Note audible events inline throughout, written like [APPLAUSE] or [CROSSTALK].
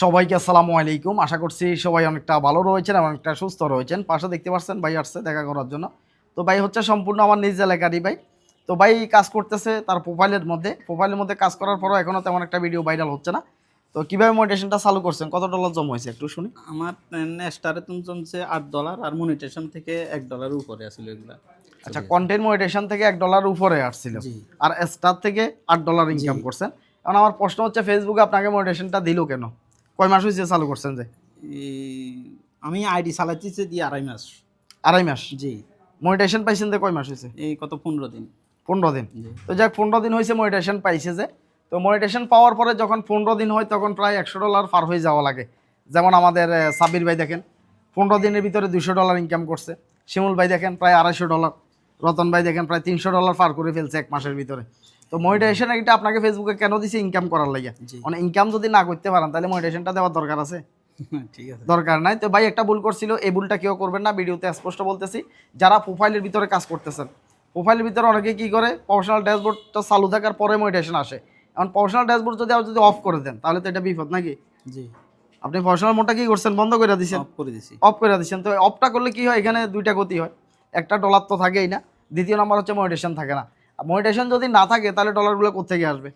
সবাইকে আসসালামু আলাইকুম। আশা করছি সবাই অনেকটা ভালো রয়েছেন এবং অনেকটা সুস্থ রয়েছেন। পাশে দেখতে পাচ্ছেন ভাই আসছে দেখা করার জন্য। তো ভাই হচ্ছে সম্পূর্ণ আমার নিজ এলাকারই ভাই। তো ভাই কাজ করতেছে তার প্রোফাইলের মধ্যে। প্রোফাইলের মধ্যে কাজ করার পরও এখনও তেমন একটা ভিডিও ভাইরাল হচ্ছে না। তো কীভাবে মোটিভেশনটা চালু করছেন? কত ডলার জমা হয়েছে একটু শুনি। আমার স্টারে তুমি জমছে আট ডলার আর মনিটেশন থেকে এক ডলার উপরে আসলে এগুলা। আচ্ছা কন্টেন্ট মোটিভেশন থেকে এক ডলার উপরে আসছিল। আর স্টার থেকে আট ডলার ইনকাম করছেন। এখন আমার প্রশ্ন হচ্ছে ফেসবুকে আপনাকে মোটিভেশনটা দিল কেন? কয় মাস হয়েছে চালু করছেন যে? আমি আইডি চালাচ্ছি দিয়ে আড়াই মাস। আড়াই মাস? জি। মোটিভেশন পাইছেন যে কয় মাস হয়েছে এই কত পনেরো দিন। পনেরো দিন। তো যাক পনেরো দিন হয়েছে মনিটেশন পাইছে যে। তো মনিটেশন পাওয়ার পরে যখন পনেরো দিন হয় তখন প্রায় একশো ডলার পার হয়ে যাওয়া লাগে। যেমন আমাদের আহ, সাব্বির ভাই দেখেন পনেরো দিনের ভিতরে দুশো ডলার ইনকাম করছে। শিমুল ভাই দেখেন প্রায় আড়াইশো ডলার। রতন ভাই দেখেন প্রায় তিনশো ডলার পার করে ফেলছে এক মাসের ভিতরে। তো মনিটেশন এটা আপনাকে ফেসবুকে কেন দিছে ইনকাম করার লাগে? মানে ইনকাম যদি না করতে পারেন তাহলে মনিটেশনটা দেওয়ার দরকার আছে। [LAUGHS] ঠিক আছে। দরকার নাই। তো ভাই একটা ভুল করছিল এই ভুলটা কেউ করবেন না ভিডিওতে স্পষ্ট বলতেছি। যারা প্রোফাইলের ভিতরে কাজ করতেছেন প্রোফাইলের ভিতরে অনেকে কি করে প্রফেশনাল ড্যাশবোর্ডটা চালু থাকার পরে মোটিভেশন আসে। এখন প্রফেশনাল ড্যাশবোর্ড যদি আপনি যদি অফ করে দেন তাহলে তো এটা বিপদ নাকি? জি। আপনি প্রফেশনাল মোডটা কি করছেন বন্ধ করে দিচ্ছেন অফ করে দিছি। অফ করে দিচ্ছেন তো অফটা করলে কি হয়? এখানে দুইটা গতি হয়। একটা ডলার তো থাকেই না দ্বিতীয় নাম্বার হচ্ছে মোটিভেশন থাকে না। মোটিভেশন যদি না থাকে তাহলে ডলারগুলো কোথেকে আসবে?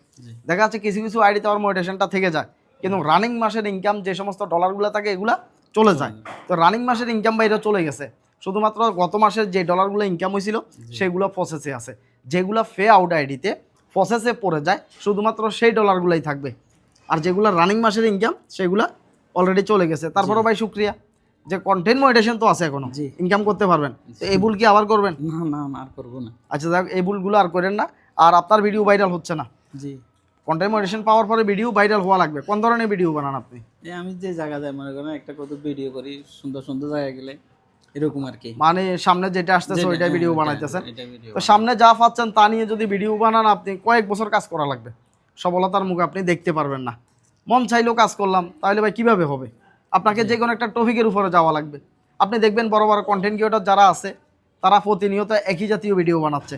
দেখা যাচ্ছে কিছু কিছু আইডিতে আমার মোটিভেশনটা থেকে যায়। কিন্তু রানিং মাসের ইনকাম যে সমস্ত ডলারগুলো থাকে এগুলা চলে যায়। তো রানিং মাসের ইনকাম বাইরে চলে গেছে। শুধুমাত্র গত মাসের যে ডলারগুলো ইনকাম হয়েছিল সেগুলো প্রসেসে আছে। যেগুলো ফে আউট আইডিতে প্রসেসে পড়ে যায় শুধুমাত্র সেই ডলারগুলোই থাকবে। আর যেগুলো রানিং মাসের ইনকাম সেগুলো অলরেডি চলে গেছে। তারপরও ভাই শুক্রিয়া। যে কন্টেন্ট মনিটেশন তো আছে এখনও। জি। ইনকাম করতে পারবেন। তো এই ভুল কি আবার করবেন? না না আর করব না। আচ্ছা যাক এই ভুলগুলো আর করেন না। আর আপনার ভিডিও ভাইরাল হচ্ছে না। জি। কন্টেন্ট মনিটেশন পাওয়ার পরে ভিডিও ভাইরাল হওয়া লাগবে। কোন ধরনের ভিডিও বানান আপনি? এই আমি যে জায়গা যাই মনে করেন একটা কত ভিডিও করি সুন্দর সুন্দর জায়গা গেলে এরকম আর কি। মানে সামনে যেটা আসতেছে যেটা- ওইটা ভিডিও হ্যাঁ, বানাইতেছেন তো সামনে যা পাচ্ছেন তা নিয়ে যদি ভিডিও বানান আপনি কয়েক বছর কাজ করা লাগবে। সফলতার মুখ আপনি দেখতে পারবেন না। মন চাইলেও কাজ করলাম তাহলে ভাই কীভাবে হবে? আপনাকে যে কোনো একটা টপিকের উপরে যাওয়া লাগবে। আপনি দেখবেন বড় বড় কন্টেন্ট ক্রিয়েটর যারা আছে তারা প্রতিনিয়ত একই জাতীয় ভিডিও বানাচ্ছে।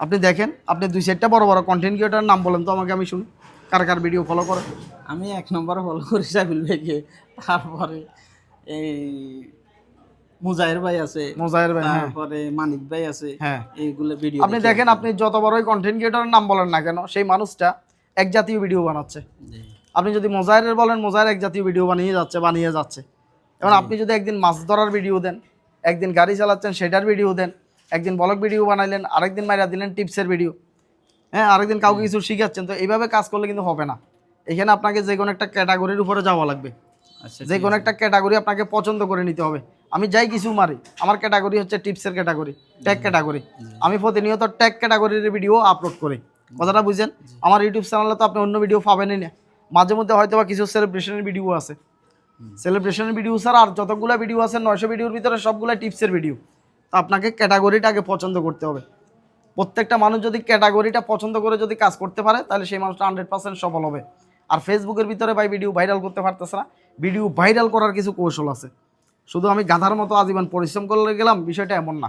আপনি দেখেন আপনি দুই চারটা বড় বড় কন্টেন্ট ক্রিয়েটর নাম বলেন তো আমাকে আমি শুনি। কার কার ভিডিও ফলো করে? আমি এক নম্বর ফলো করি সাবিল ভাইকে। তারপরে এই মুজাহির ভাই আছে মোজাহের ভাই হ্যাঁ। তারপরে মানিক ভাই আছে হ্যাঁ। এইগুলো ভিডিও আপনি দেখেন আপনি যত বড়ই কন্টেন্ট ক্রিয়েটরের নাম বলেন না কেন সেই মানুষটা এক জাতীয় ভিডিও বানাচ্ছে। আপনি যদি মোজাহিরের বলেন মোজাহির এক জাতীয় ভিডিও বানিয়ে যাচ্ছে বানিয়ে যাচ্ছে। এবং আপনি যদি একদিন মাছ ধরার ভিডিও দেন একদিন গাড়ি চালাচ্ছেন সেটার ভিডিও দেন একদিন ব্লগ ভিডিও বানাইলেন আরেকদিন মাইরা দিলেন টিপসের ভিডিও হ্যাঁ আরেকদিন কাউকে কিছু শিখাচ্ছেন তো এইভাবে কাজ করলে কিন্তু হবে না। এখানে আপনাকে যে কোনো একটা ক্যাটাগরির উপরে যাওয়া লাগবে। আচ্ছা যে কোনো একটা ক্যাটাগরি আপনাকে পছন্দ করে নিতে হবে। আমি যাই কিছু মারি আমার ক্যাটাগরি হচ্ছে টিপসের ক্যাটাগরি ট্যাগ ক্যাটাগরি আমি প্রতিনিয়ত ট্যাগ ক্যাটাগরির ভিডিও আপলোড করি। কথাটা বুঝছেন? আমার ইউটিউব চ্যানেলে তো আপনি অন্য ভিডিও পাবেনই না। মাঝে মধ্যে হয়তো বা কিছু সেলিব্রেশনের ভিডিও আছে। সেলিব্রেশনের ভিডিও স্যার আর যতগুলো ভিডিও আছে নয়শো ভিডিওর ভিতরে সবগুলো টিপসের ভিডিও তো আপনাকে ক্যাটাগরিটা আগে পছন্দ করতে হবে। প্রত্যেকটা মানুষ যদি ক্যাটাগরিটা পছন্দ করে যদি কাজ করতে পারে তাহলে সেই মানুষটা হান্ড্রেড পার্সেন্ট সফল হবে। আর ফেসবুকের ভিতরে ভাই ভিডিও ভাইরাল করতে পারতেছে না। ভিডিও ভাইরাল করার কিছু কৌশল আছে। শুধু আমি গাধার মতো আজীবন পরিশ্রম করে গেলাম বিষয়টা এমন না।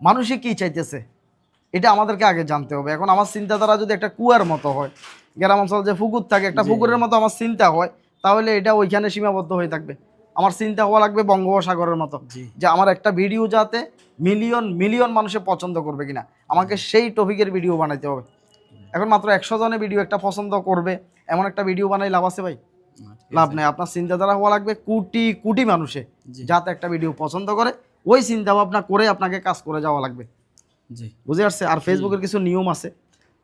মানুষই কি চাইতেছে? এটা আমাদেরকে আগে জানতে হবে। এখন আমার চিন্তাধারা যদি একটা কুয়ার মতো হয় গ্রাম অঞ্চল যে পুকুর থাকে একটা পুকুরের মতো আমার চিন্তা হয় তাহলে এটা ওইখানে সীমাবদ্ধ হয়ে থাকবে। আমার চিন্তা হওয়া লাগবে বঙ্গোপসাগরের মতো যে আমার একটা ভিডিও যাতে মিলিয়ন মিলিয়ন মানুষে পছন্দ করবে কিনা আমাকে সেই টপিকের ভিডিও বানাইতে হবে। এখন মাত্র একশো জনে ভিডিও একটা পছন্দ করবে এমন একটা ভিডিও বানাই লাভ আছে ভাই? লাভ নেই আপনার চিন্তাধারা হওয়া লাগবে কোটি কোটি মানুষে যাতে একটা ভিডিও পছন্দ করে ওই চিন্তা ভাবনা করে আপনাকে কাজ করে যাওয়া লাগবে। জি। বুঝে আসছে? আর ফেসবুকের কিছু নিয়ম আছে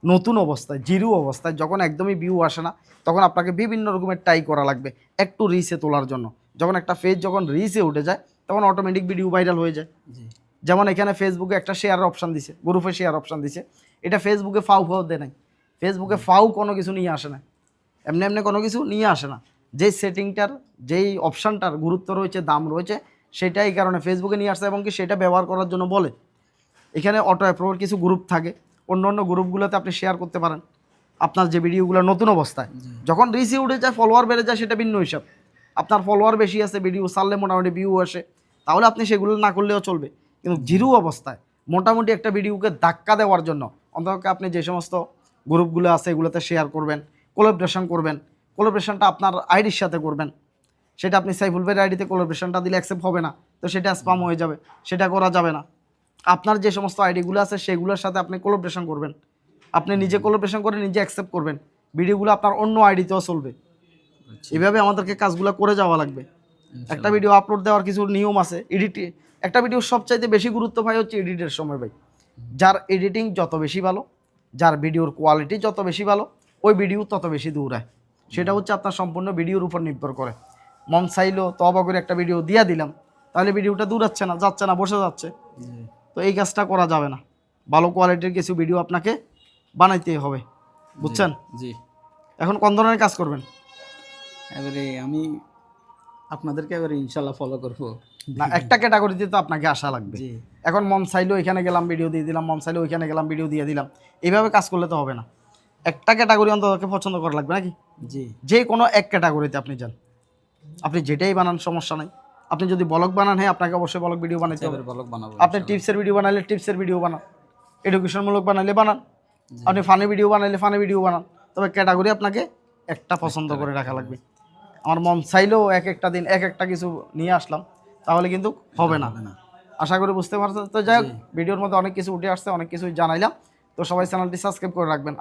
নতুন অবস্থায় জিরো অবস্থায় যখন একদমই ভিউ আসে না তখন আপনাকে বিভিন্ন রকমের ট্রাই করা লাগবে একটু রিসে তোলার জন্য। যখন একটা পেজ যখন রিসে উঠে যায় তখন অটোমেটিক ভিডিও ভাইরাল হয়ে যায়। যেমন এখানে ফেসবুকে একটা শেয়ার অপশান দিছে গ্রুপে শেয়ার অপশান দিছে। এটা ফেসবুকে ফাউ ফাউ দেয় নাই। ফেসবুকে ফাউ কোনো কিছু নিয়ে আসে না। এমনি এমনি কোনো কিছু নিয়ে আসে না। যেই সেটিংটার যেই অপশানটার গুরুত্ব রয়েছে দাম রয়েছে সেটাই এই কারণে ফেসবুকে নিয়ে আসছে এবং কি সেটা ব্যবহার করার জন্য বলে। এখানে অটো অ্যাপ্রুভের কিছু গ্রুপ থাকে। অন্য অন্য গ্রুপগুলোতে আপনি শেয়ার করতে পারেন। আপনার যে ভিডিওগুলো নতুন অবস্থায়, যখন রিসি উঠে যায় ফলোয়ার বেড়ে যায়, সেটা ভিন্ন হিসাব। আপনার ফলোয়ার বেশি আছে ভিডিও ছাড়লে মোটামুটি ভিউ আসে। তাহলে আপনি সেগুলো না করলেও চলবে। কিন্তু জিরো অবস্থায় মোটামুটি একটা ভিডিওকে ধাক্কা দেওয়ার জন্য অন্তত আপনি যে সমস্ত গ্রুপগুলো আছে, এগুলোতে শেয়ার করবেন কোলাবরেশন করবেন কোলাবরেশনটা আপনার আইডির সাথে করবেন। সেটা আপনি সাইফুল ভাইয়ের আইডিতে কোলাবরেশনটা দিলে অ্যাকসেপ্ট হবে না। তো সেটা স্পাম হয়ে যাবে, সেটা করা যাবে না। আপনার যে সমস্ত আইডিগুলো আছে সেগুলোর সাথে আপনি কোলাবরেশন করবেন। আপনি নিজে কোলাবরেশন করে নিজে অ্যাকসেপ্ট করবেন। ভিডিওগুলো আপনার অন্য আইডিতেও চলবে। আচ্ছা, এভাবে আমাদেরকে কাজগুলো করে যাওয়া লাগবে। একটা ভিডিও আপলোড দেওয়ার কিছু নিয়ম আছে। এডিট একটা ভিডিও সবচাইতে বেশি গুরুত্ব পাই হচ্ছে এডিটের সময় ভাই। যার এডিটিং যত বেশি ভালো যার ভিডিওর কোয়ালিটি যত বেশি ভালো ওই ভিডিও তত বেশি দৌড়ায় সেটা হচ্ছে আপনার সম্পূর্ণ ভিডিওর উপর নির্ভর করে। মন চাইলো তবা করে একটা ভিডিও দিয়া দিলাম তাহলে ভিডিওটা দৌড়াচ্ছে না যাচ্ছে না বসে যাচ্ছে। তো এই কাজটা করা যাবে না। ভালো কোয়ালিটির কিছু ভিডিও আপনাকে বানাইতেই হবে। বুঝছেন? জি এখন কোন ধরনের কাজ করবেন? এবারে আমি আপনাদেরকে এবারে ইনশাল্লাহ ফলো করব। না একটা ক্যাটাগরিতে তো আপনাকে আসা লাগবে। জি। এখন মন চাইলেও এখানে গেলাম ভিডিও দিয়ে দিলাম মন চাইলেও ওইখানে গেলাম ভিডিও দিয়ে দিলাম। এইভাবে কাজ করলে তো হবে না। একটা ক্যাটাগরি অন্ততকে পছন্দ করা লাগবে নাকি? জি। যে কোনো এক ক্যাটাগরিতে আপনি যান। আপনি যেটাই বানান সমস্যা নাই। আপনি যদি ব্লগ বানান হ্যাঁ আপনাকে অবশ্যই ব্লগ ভিডিও বানাইতে হবে। ব্লগ বানাবো আপনি টিপসের ভিডিও বানাইলে টিপসের ভিডিও বানান। এডুকেশনমূলক বানাইলে বানান। আপনি ফানি ভিডিও বানাইলে ফানি ভিডিও বানান। তবে ক্যাটাগরি আপনাকে একটা পছন্দ করে রাখা লাগবে। আমার মন চাইলেও এক একটা দিন এক একটা কিছু নিয়ে আসলাম তাহলে কিন্তু হবে না। হবে না। আশা করি বুঝতে পারছেন। তো যাই হোক ভিডিওর মধ্যে অনেক কিছু উঠে আসছে অনেক কিছু জানাইলাম। তো সবাই চ্যানেলটি সাবস্ক্রাইব করে রাখবেন।